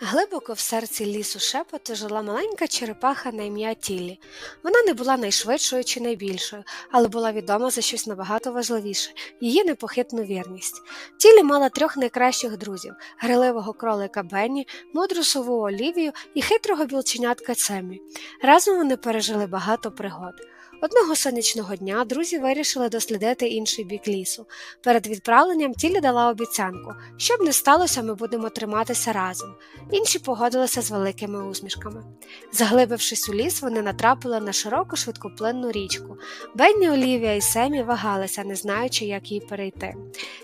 Глибоко в серці лісу шепоту жила маленька черепаха на ім'я Тіллі. Вона не була найшвидшою чи найбільшою, але була відома за щось набагато важливіше її непохитну вірність. Тіллі мала трьох найкращих друзів гриливого кролика Бенні, мудру сову Олівію і хитрого білченятка Цемі. Разом вони пережили багато пригод. Одного сонячного дня друзі вирішили дослідити інший бік лісу. Перед відправленням Тілі дала обіцянку, щоб не сталося, ми будемо триматися разом. Інші погодилися з великими усмішками. Заглибившись у ліс, вони натрапили на широку швидкоплинну річку. Бенні, Олівія і Семі вагалися, не знаючи, як її перейти.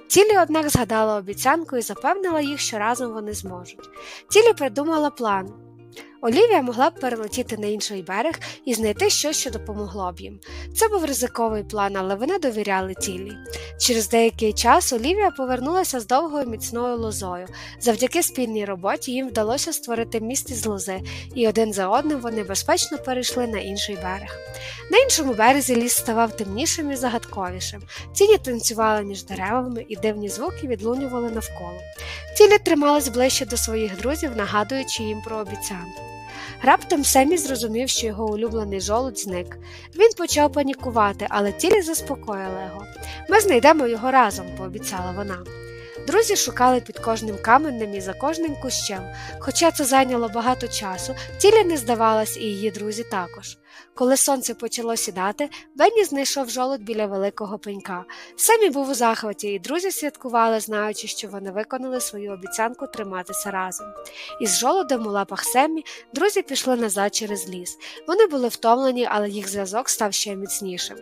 Тілі, однак, згадала обіцянку і запевнила їх, що разом вони зможуть. Тілі придумала план. Олівія могла б перелетіти на інший берег і знайти щось, що допомогло б їм. Це був ризиковий план, але вони довіряли тілі. Через деякий час Олівія повернулася з довгою міцною лозою. Завдяки спільній роботі їм вдалося створити міст із лози, і один за одним вони безпечно перейшли на інший берег. На іншому березі ліс ставав темнішим і загадковішим. Тіні танцювали між деревами, і дивні звуки відлунювали навколо. Тілі тримались ближче до своїх друзів, нагадуючи їм про обіцянку. Раптом Семі зрозумів, що його улюблений жолудь зник. Він почав панікувати, але тілі заспокоїла його. Ми знайдемо його разом, пообіцяла вона. Друзі шукали під кожним каменем і за кожним кущем. Хоча це зайняло багато часу, тілі не здавалась і її друзі також. Коли сонце почало сідати, Бенні знайшов жолудь біля великого пенька. Семі був у захваті, і друзі святкували, знаючи, що вони виконали свою обіцянку триматися разом. Із жолудем у лапах Семі друзі пішли назад через ліс. Вони були втомлені, але їх зв'язок став ще міцнішим.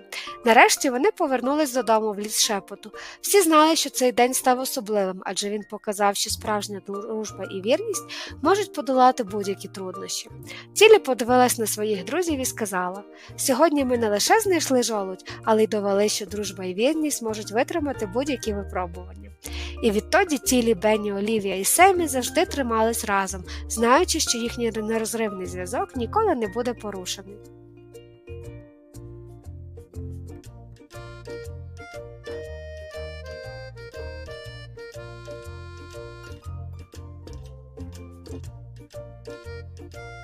Нарешті вони повернулись додому в ліс шепоту. Всі знали, що цей день став особливим, адже він показав, що справжня дружба і вірність можуть подолати будь-які труднощі. Тілі подивилась на своїх друзів і сказала: сьогодні ми не лише знайшли жолудь, але й довели, що дружба і вірність можуть витримати будь-які випробування. І відтоді тілі Бенні, Олівія і Семі завжди тримались разом, знаючи, що їхній нерозривний зв'язок ніколи не буде порушений.